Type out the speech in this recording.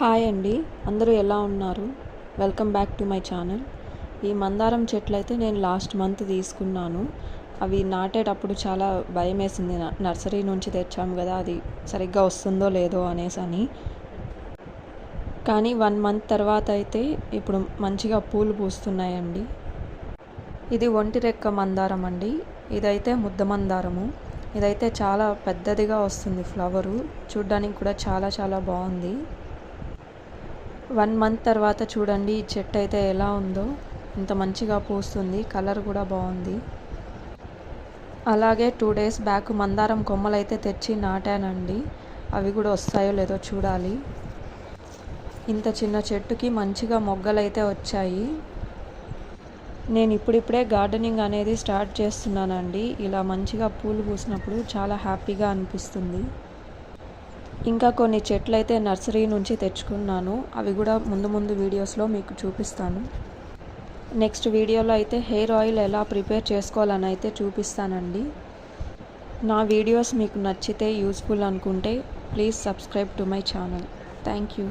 Hi అండి. అందరూ ఎలా ఉన్నారు? Welcome back to my channel. ఈ మందారం చెట్లు అయితే నేను లాస్ట్ మంత్ తీసుకున్నాను. అవి నాటేటప్పుడు చాలా భయం వేసింది న- నర్సరీ నుంచి తెచ్చాము కదా అది సరిగ్గా వస్తుందో లేదో అనేసి అని కానీ వన్ మంత్ తర్వాత అయితే ఇప్పుడు మంచిగా పూలు పూస్తున్నాయండి. ఇది ఒంటి రెక్క మందారం అండి. ఇదైతే ముద్ద మందారము. ఇదైతే చాలా పెద్దదిగా వస్తుంది ఫ్లవరు. చూడ్డానికి కూడా చాలా చాలా బాగుంది. వన్ మంత్ తర్వాత చూడండి ఈ చెట్టు అయితే ఎలా ఉందో. ఇంత మంచిగా పూస్తుంది కలర్ కూడా బాగుంది. అలాగే టూ డేస్ బ్యాక్ మందారం కొమ్మలు అయితే తెచ్చి నాటానండి. అవి కూడా వస్తాయో లేదో చూడాలి. ఇంత చిన్న చెట్టుకి మంచిగా మొగ్గలైతే వచ్చాయి. నేను ఇప్పుడిప్పుడే గార్డెనింగ్ అనేది స్టార్ట్ చేస్తున్నానండి. ఇలా మంచిగా పూలు పూసినప్పుడు చాలా హ్యాపీగా అనిపిస్తుంది. ఇంకా కొన్ని చెట్లు అయితే నర్సరీ నుంచి తెచ్చుకున్నాను. అవి కూడా ముందు ముందు వీడియోస్లో మీకు చూపిస్తాను. నెక్స్ట్ వీడియోలో అయితే హెయిర్ ఆయిల్ ఎలా ప్రిపేర్ చేసుకోవాలని అయితే చూపిస్తానండి. నా వీడియోస్ మీకు నచ్చితే యూస్ఫుల్ అనుకుంటే please subscribe to my channel. Thank you.